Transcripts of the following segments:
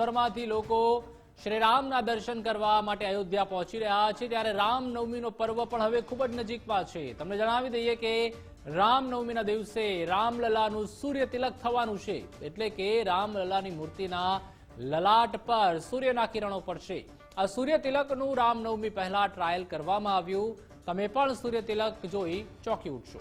દેશભરમાંથી લોકો શ્રીરામના દર્શન કરવા માટે અયોધ્યા પહોંચી રહ્યા છે. ત્યારે રામનવમીનો પર્વ પણ હવે ખૂબ જ નજીકમાં છે. તમને જણાવી દઈએ કે રામનવમીના દિવસે રામલલાનું સૂર્ય તિલક થવાનું છે. એટલે કે રામલલાની મૂર્તિના લલાટ પર સૂર્યના કિરણો પડશે આ સૂર્ય તિલકનું રામનવમી પહેલા ટ્રાયલ કરવામાં આવ્યું. તમે પણ સૂર્ય તિલક જોઈ ચોંકી ઉઠશો.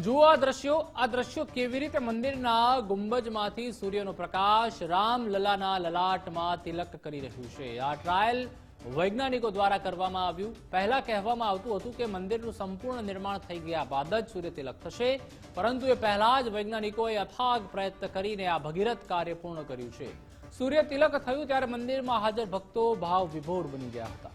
જુઓ આ દ્રશ્યો. આ દ્રશ્યો કેવી રીતે મંદિરના ગુંબજમાંથી સૂર્યનો પ્રકાશ રામલલાના લલાટમાં તિલક કરી રહ્યું છે. આ ટ્રાયલ વૈજ્ઞાનિકો દ્વારા કરવામાં આવ્યું. પહેલા કહેવામાં આવતું હતું કે મંદિરનું સંપૂર્ણ નિર્માણ થઈ ગયા બાદ જ સૂર્ય તિલક થશે. પરંતુ એ પહેલા જ વૈજ્ઞાનિકોએ અથાગ પ્રયત્ન કરીને આ ભગીરથ કાર્ય પૂર્ણ કર્યું છે. સૂર્ય તિલક થયું ત્યારે મંદિરમાં હાજર ભક્તો ભાવ વિભોર બની ગયા હતા.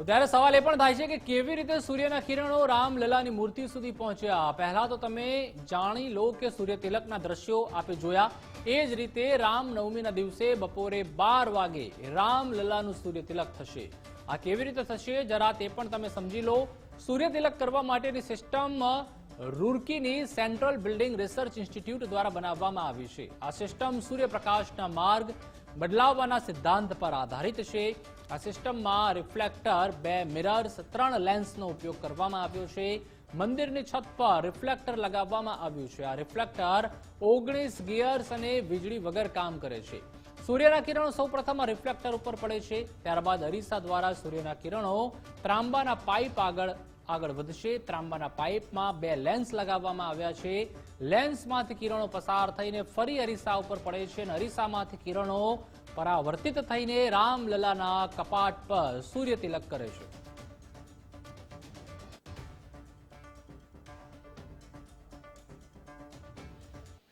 તો ત્યારે સવાલ એ પણ થાય છે કે કેવી રીતે સૂર્યના કિરણો રામલલાની મૂર્તિ સુધી પહોંચ્યા? પહેલા તો તમે જાણી લો કે સૂર્ય તિલકના દ્રશ્યો આપે જોયા. એ જ રીતે રામનવમીના દિવસે બપોરે બાર વાગે રામલલાનું સૂર્ય તિલક થશે. આ કેવી રીતે થશે? જરા તે પણ તમે સમજી લો. સૂર્ય તિલક કરવા માટેની સિસ્ટમ રૂર્કીની સેન્ટ્રલ બિલ્ડિંગ રિસર્ચ ઇન્સ્ટિટ્યૂટ દ્વારા બનાવવામાં આવી છે. આ સિસ્ટમ સૂર્યપ્રકાશના માર્ગ બદલાવવાના સિદ્ધાંત પર આધારિત છે. આ સિસ્ટમમાં રિફ્લેક્ટર બે મિરર્સ ત્રણ લેન્સનો ઉપયોગ કરવામાં આવ્યો છે. મંદિરની છત પર રિફ્લેક્ટર લગાવવામાં આવ્યું છે. આ રિફ્લેક્ટર ઓગણીસ ગિયર્સ અને વીજળી વગર કામ કરે છે. સૂર્યના કિરણો સૌપ્રથમ રિફ્લેક્ટર ઉપર પડે છે. ત્યારબાદ અરીસા દ્વારા સૂર્યના કિરણો ત્રાંબાના પાઇપ આગળ આગળ વધશે. ત્રાંબાના પાઇપમાં બે લેન્સ લગાવવામાં આવ્યા છે. લેન્સમાંથી કિરણો પસાર થઈને ફરી અરીસા ઉપર પડે છે અને અરીસામાંથી કિરણો પરાવર્તિત થઈને રામલલાના કપાટ પર સૂર્ય તિલક કરે છે.